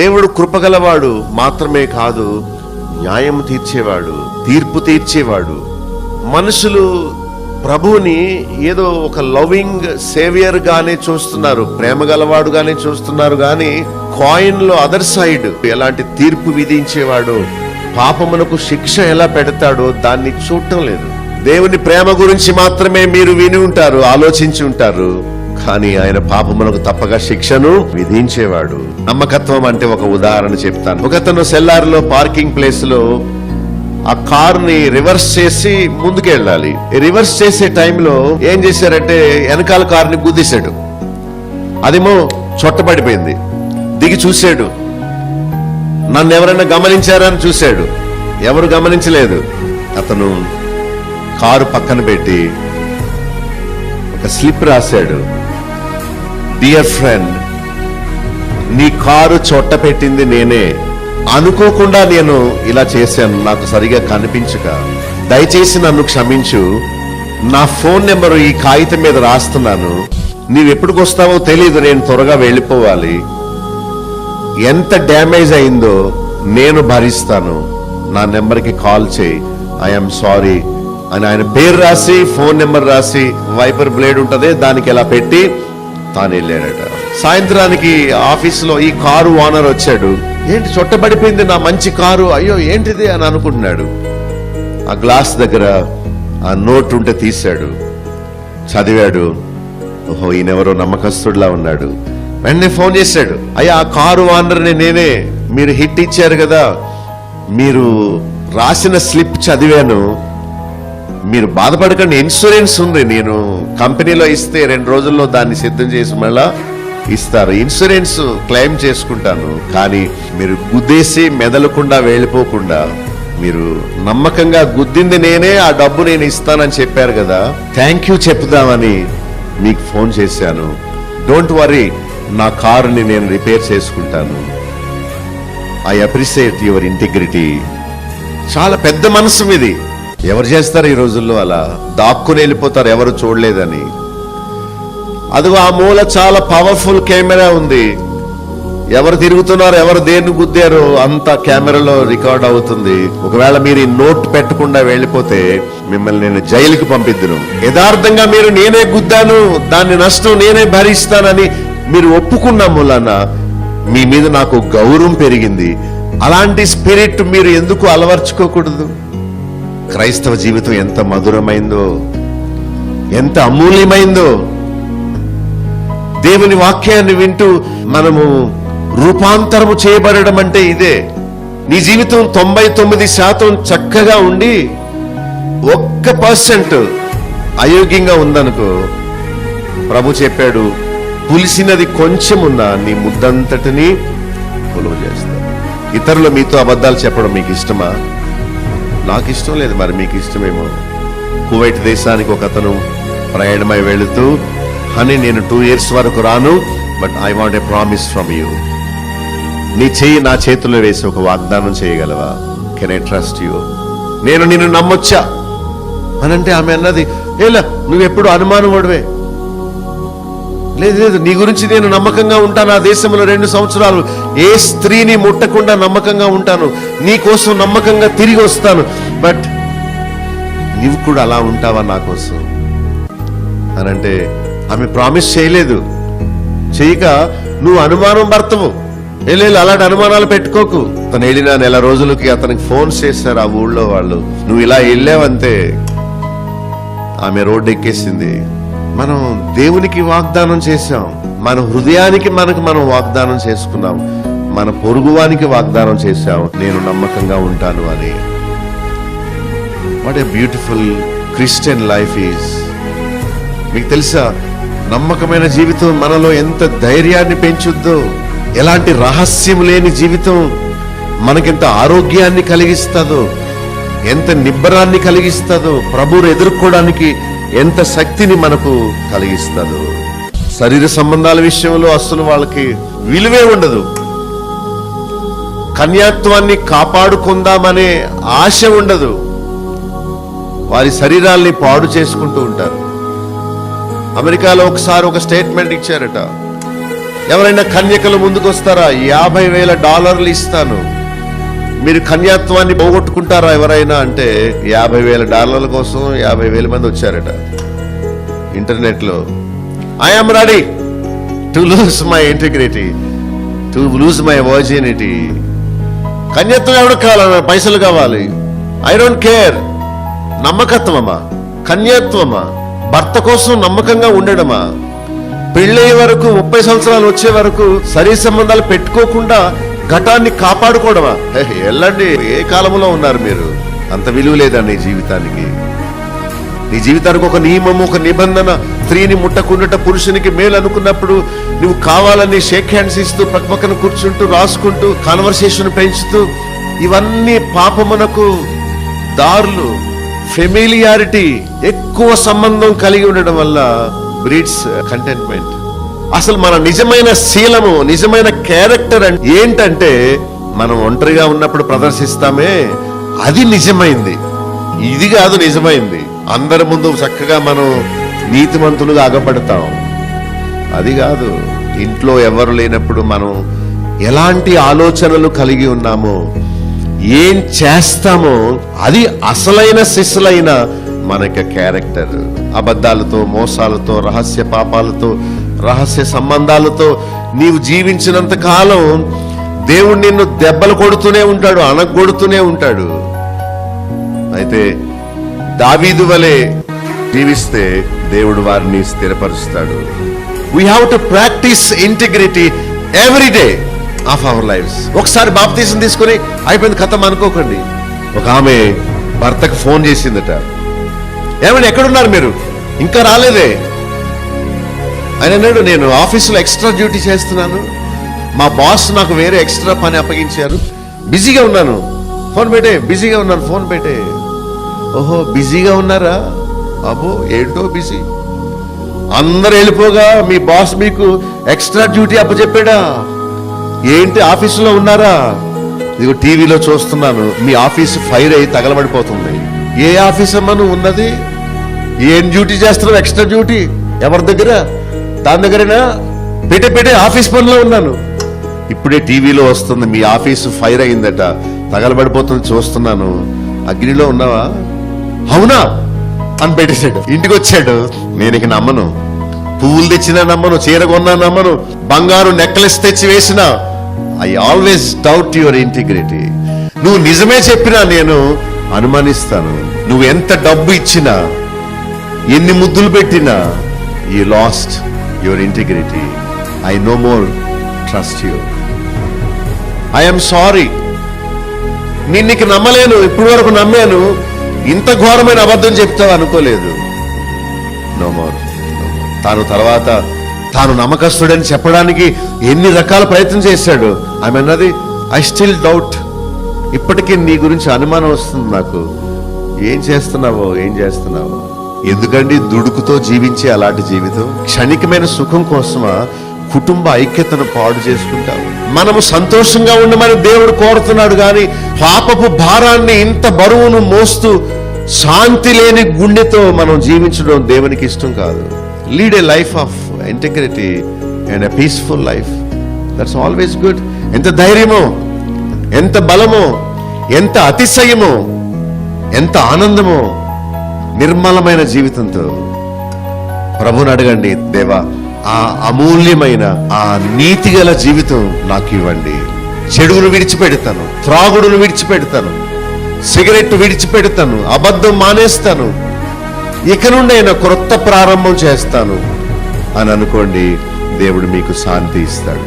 దేవుడు కృపగలవాడు మాత్రమే కాదు న్యాయం తీర్చేవాడు తీర్పు తీర్చేవాడు. మనుషులు ప్రభువుని ఏదో ఒక లవింగ్ సేవియర్గానే చూస్తున్నారు ప్రేమ గలవాడుగానే చూస్తున్నారు కానీ కాయిన్లో అదర్ సైడ్ ఎలాంటి తీర్పు విధించేవాడు పాపమునకు శిక్ష ఎలా పెడతాడో దాన్ని చూడటం లేదు. దేవుని ప్రేమ గురించి మాత్రమే మీరు విని ఉంటారు ఆలోచించి ఉంటారు. కానీ ఆయన పాపములకు తప్పక శిక్షను విధించేవాడు. నమ్మకత్వం అంటే ఒక ఉదాహరణ చెప్తాను. ఒకతను సెల్లార్లో పార్కింగ్ ప్లేస్లో ఆ కార్ని రివర్స్ చేసి ముందుకెళ్ళాలి రివర్స్ చేసే టైంలో ఏం చేశారంటే వెనకాల కార్ని గుద్దేశాడు. అదేమో చొట్టబడిపోయింది. దిగి చూశాడు. నన్ను ఎవరైనా గమనించారని చూశాడు. ఎవరు గమనించలేదు. అతను కారు పక్కన పెట్టి ఒక స్లిప్ రాశాడు. డియర్ ఫ్రెండ్ నీ కారు చొట్ట పెట్టింది నేనే. అనుకోకుండా నేను ఇలా చేశాను. నాకు సరిగా కనిపించక. దయచేసి నన్ను క్షమించు. నా ఫోన్ నెంబరు ఈ కాగితం మీద రాస్తున్నాను. నీవెప్పుడుకు వస్తావో తెలియదు నేను త్వరగా వెళ్ళిపోవాలి. ఎంత డ్యామేజ్ అయిందో నేను భరిస్తాను. నా నెంబర్కి కాల్ చేయి. ఐఎమ్ సారీ అని ఆయన పేరు రాసి ఫోన్ నెంబర్ రాసి వైపర్ బ్లేడ్ ఉంటుంది. దానికి ఇలా పెట్టి తాను వెళ్ళాడట సాయంత్రానికి ఆఫీసులో ఈ కారు ఓనర్ వచ్చాడు. ఏంటి చుట్టబడిపోయింది నా మంచి కారు? అయ్యో ఏంటిది? అని అనుకుంటున్నాడు. ఆ గ్లాస్ దగ్గర ఆ నోట్ ఉంటే తీశాడు. చదివాడు ఓహో ఈయనెవరో నమ్మకస్తుడిలా ఉన్నాడు. వెంటనే ఫోన్ చేశాడు. అయ్యా ఆ కారు ఓనర్ని నేనే మీరు హిట్ ఇచ్చారు కదా మీరు రాసిన స్లిప్ చదివాను. మీరు బాధపడకండి ఇన్సూరెన్స్ ఉంది. నేను కంపెనీలో ఇస్తే రెండు రోజుల్లో దాన్ని సిద్ధం చేసి మళ్ళా ఇస్తారు. ఇన్సూరెన్స్ క్లెయిమ్ చేసుకుంటాను కానీ మీరు గుద్దేసి మెదలకుండా వెళ్ళిపోకుండా మీరు నమ్మకంగా గుద్దింది నేనే ఆ డబ్బు నేను ఇస్తానని చెప్పారు కదా. థ్యాంక్ యూ చెప్దామని మీకు ఫోన్ చేశాను. డోంట్ వరీ నా కారుని నేను రిపేర్ చేసుకుంటాను. ఐ అప్రిషియేట్ యువర్ ఇంటిగ్రిటీ చాలా పెద్ద మనసు ఇది ఎవరు చేస్తారు ఈ రోజుల్లో అలా? దాక్కుని వెళ్ళిపోతారు ఎవరు చూడలేదని. అదిగో ఆ మూల చాలా పవర్ఫుల్ కెమెరా ఉంది. ఎవరు తిరుగుతున్నారు ఎవరు దేన్ని గుద్దారో అంత కెమెరాలో రికార్డ్ అవుతుంది. ఒకవేళ మీరు ఈ నోట్ పెట్టకుండా వెళ్ళిపోతే మిమ్మల్ని నేను జైలుకి పంపిద్దును. యథార్థంగా మీరు నేనే గుద్దాను దాన్ని నష్టం నేనే భరిస్తానని మీరు ఒప్పుకున్న మూలన మీ మీద నాకు గౌరవం పెరిగింది. అలాంటి స్పిరిట్ మీరు ఎందుకు అలవర్చుకోకూడదు? క్రైస్తవ జీవితం ఎంత మధురమైందో ఎంత అమూల్యమైందో. దేవుని వాక్యాన్ని వింటూ మనము రూపాంతరము చేయబడడం అంటే ఇదే. నీ జీవితం తొంభై తొమ్మిది శాతం చక్కగా ఉండి ఒక్క పర్సెంట్ అయోగ్యంగా ఉందనుకో ప్రభు చెప్పాడు పులిసినది కొంచెం ఉన్నా నీ ముద్దంతటిని కొలువ చేస్తా. ఇతరులు మీతో అబద్ధాలు చెప్పడం మీకు ఇష్టమా? నాకు ఇష్టం లేదు మరి మీకు ఇష్టమేమో కువైట్ దేశానికి ఒక అతను ప్రయాణమై వెళుతూ అని నేను టూ ఇయర్స్ వరకు రాను but I want a promise from you. నీ చెయ్యి నా చేతిలో వేసి ఒక వాగ్దానం చేయగలవా? Can I trust you? నేను నిన్ను నమ్మొచ్చా? అనంటే ఆమె అన్నది ఏలా నువ్వెప్పుడు అనుమానం పడవే లేదు లేదు నీ గురించి నేను నమ్మకంగా ఉంటాను. ఆ దేశంలో రెండు సంవత్సరాలు ఏ స్త్రీని ముట్టకుండా నమ్మకంగా ఉంటాను. నీ కోసం నమ్మకంగా తిరిగి వస్తాను. బట్ నీవు కూడా అలా ఉంటావా నా కోసం? అంటే ఆమె ప్రామిస్ చేయలేదు. చేయక నువ్వు అనుమానం భర్తవు లేదు అలాంటి అనుమానాలు పెట్టుకోకు. తను వెళ్ళిన నెల రోజులకి అతనికి ఫోన్ చేశారు ఆ ఊళ్ళో వాళ్ళు. నువ్వు ఇలా వెళ్ళావంతే ఆమె రోడ్డు ఎక్కేసింది. మనం దేవునికి వాగ్దానం చేశాం. మన హృదయానికి మనకు మనం వాగ్దానం చేసుకున్నాం. మన పొరుగువానికి వాగ్దానం చేశాం. నేను నమ్మకంగా ఉంటాను అని. What a beautiful Christian life is మీకు తెలుసా? నమ్మకమైన జీవితం మనలో ఎంత ధైర్యాన్ని పెంచుద్దో ఎలాంటి రహస్యం లేని జీవితం మనకెంత ఆరోగ్యాన్ని కలిగిస్తుందో ఎంత నిబ్బరాన్ని కలిగిస్తుందో ప్రభువును ఎదుర్కోవడానికి ఎంత శక్తిని మనకు కలిగిస్తుందో. శరీర సంబంధాల విషయంలో అస్సలు వాళ్ళకి విలువే ఉండదు. కన్యాత్వాన్ని కాపాడుకుందామనే ఆశ ఉండదు. వారి శరీరాల్ని పాడు చేసుకుంటూ ఉంటారు. అమెరికాలో ఒకసారి ఒక స్టేట్మెంట్ ఇచ్చారట. ఎవరైనా కన్యకలు ముందుకు వస్తారా యాభై వేల డాలర్లు ఇస్తాను. మీరు కన్యాత్వాన్ని పోగొట్టుకుంటారా ఎవరైనా అంటే యాభై వేల డాలర్ల కోసం యాభై వేల మంది వచ్చారట. ఇంటర్నెట్లో. I'm ready to lose my integrity to lose my virginity కన్యత్వం ఎవరికి కావాలన్నా పైసలు కావాలి. ఐ డోంట్ కేర్ నమ్మకత్వమా? కన్యత్వమా? భర్త కోసం నమ్మకంగా ఉండడమా? పెళ్ళయ్యే వరకు ముప్పై సంవత్సరాలు వచ్చే వరకు సరీ సంబంధాలు పెట్టుకోకుండా ఘటాన్ని కాపాడుకోవడమా? వెళ్ళండి. ఏ కాలంలో ఉన్నారు మీరు? అంత విలువ లేదా నీ జీవితానికి? నీ జీవితానికి ఒక నియమం ఒక నిబంధన స్త్రీని ముట్టకుండుట పురుషునికి మేలు అనుకున్నప్పుడు నువ్వు కావాలని షేక్ హ్యాండ్స్ ఇస్తూ పక్కన కూర్చుంటూ రాసుకుంటూ కాన్వర్సేషన్ పెంచుతూ ఇవన్నీ పాపమునకు దారులు ఫెమిలియారిటీ ఎక్కువ సంబంధం కలిగి ఉండడం వల్ల బ్రీడ్స్ కంటెంట్మెంట్ అసలు మన నిజమైన శీలము నిజమైన క్యారెక్టర్ ఏంటంటే మనం ఒంటరిగా ఉన్నప్పుడు ప్రదర్శిస్తామే. అది నిజమైంది. ఇది కాదు నిజమైంది. అందరి ముందు చక్కగా మనం నీతిమంతులుగా అగపడతాం అది కాదు. ఇంట్లో ఎవరు లేనప్పుడు మనం ఎలాంటి ఆలోచనలు కలిగి ఉన్నామో ఏం చేస్తామో అది అసలైన శిశులైన మన క్యారెక్టర్. అబద్ధాలతో మోసాలతో రహస్య పాపాలతో రహస్య సంబంధాలతో నీవు జీవించినంత కాలం దేవుడు నిన్ను దెబ్బలు కొడుతూనే ఉంటాడు అనగొడుతూనే ఉంటాడు. అయితే దావీదు వలె జీవిస్తే దేవుడు వారిని స్థిరపరుస్తాడు. We have to practise integrity every day of our life ఒకసారి బాప్తీసం తీసుకొని అయిపోయింది కథం అనుకోకండి. ఒక ఆమె భర్తకు ఫోన్ చేసిందట. ఏమండి ఎక్కడున్నారు మీరు? ఇంకా రాలేదే? ఆయన అన్నాడు నేను ఆఫీసులో ఎక్స్ట్రా డ్యూటీ చేస్తున్నాను. మా బాస్ నాకు వేరే ఎక్స్ట్రా పని అప్పగించారు. బిజీగా ఉన్నాను. ఫోన్ పెట్టే బిజీగా ఉన్నాను ఫోన్ పెట్టే. ఓహో బిజీగా ఉన్నారా? అబ్బో ఏంటో బిజీ. అందరు వెళ్ళిపోగా మీ బాస్ మీకు ఎక్స్ట్రా డ్యూటీ అప్పచెప్పాడా? ఏంటి ఆఫీసులో ఉన్నారా? ఇదిగో టీవీలో చూస్తున్నాను. మీ ఆఫీస్ ఫైర్ అయ్యి తగలబడిపోతుంది. ఏ ఆఫీస్ అమ్మా నువ్వు ఉన్నది? ఏం డ్యూటీ చేస్తున్నావు? Extra duty? ఎవరి దగ్గర? దాని దగ్గరేనా? పెట్టే పెట్టే ఆఫీస్ పనిలో ఉన్నాను. ఇప్పుడే టీవీలో వస్తుంది మీ ఆఫీసు ఫైర్ అయిందట. తగలబడిపోతుంది చూస్తున్నాను. అగ్నిలో ఉన్నావా? అవునా? అని పెట్టేశాడు. ఇంటికి వచ్చాడు నేను ఇక నమ్మను. పువ్వులు తెచ్చినా నమ్మను చీర కొన్నా నమ్మను బంగారు నెక్లెస్ తెచ్చి వేసినా. I always doubt your integrity. నువ్వు నిజమే చెప్పినా నేను అనుమానిస్తాను. నువ్వు ఎంత డబ్బు ఇచ్చినా ఎన్ని ముద్దులు పెట్టినా ఈ lost your integrity I no more trust you I'm sorry నేను నీకు నమ్మలేను. ఇప్పటి వరకు నమ్మాను. ఇంత ఘోరమైన అబద్ధం చెప్తావు అనుకోలేదు. నో మోర్ తాను తర్వాత తాను నమ్మకస్తుడని చెప్పడానికి ఎన్ని రకాల ప్రయత్నం చేశాడు? ఆమె అన్నది ఐ స్టిల్ డౌట్ ఇప్పటికీ నీ గురించి అనుమానం వస్తుంది నాకు. ఏం చేస్తున్నావో ఏం చేస్తున్నావో? ఎందుకండి దుడుకుతో జీవించే అలాంటి జీవితం? క్షణికమైన సుఖం కోసమా కుటుంబ ఐక్యతను పాడు చేసుకుంటాం మనము సంతోషంగా ఉండమని దేవుడు కోరుతున్నాడు కానీ పాపపు భారాన్ని ఇంత బరువును మోస్తూ శాంతి లేని గుండెతో మనం జీవించడం దేవునికి ఇష్టం కాదు. Lead a life of integrity and a peaceful life. That's always good. ఎంత ధైర్యమో ఎంత బలమో ఎంత అతిశయమో ఎంత ఆనందమో నిర్మలమైన జీవితంతో ప్రభుని అడగండి దేవా ఆ అమూల్యమైన ఆ నీతి గల జీవితం నాకు ఇవ్వండి. చెడుగును విడిచిపెడతాను త్రాగుడును విడిచిపెడతాను సిగరెట్ విడిచిపెడతాను అబద్ధం మానేస్తాను ఇక నుండి ఆయన క్రొత్త ప్రారంభం చేస్తాను అని అనుకోండి దేవుడు మీకు శాంతి ఇస్తాడు.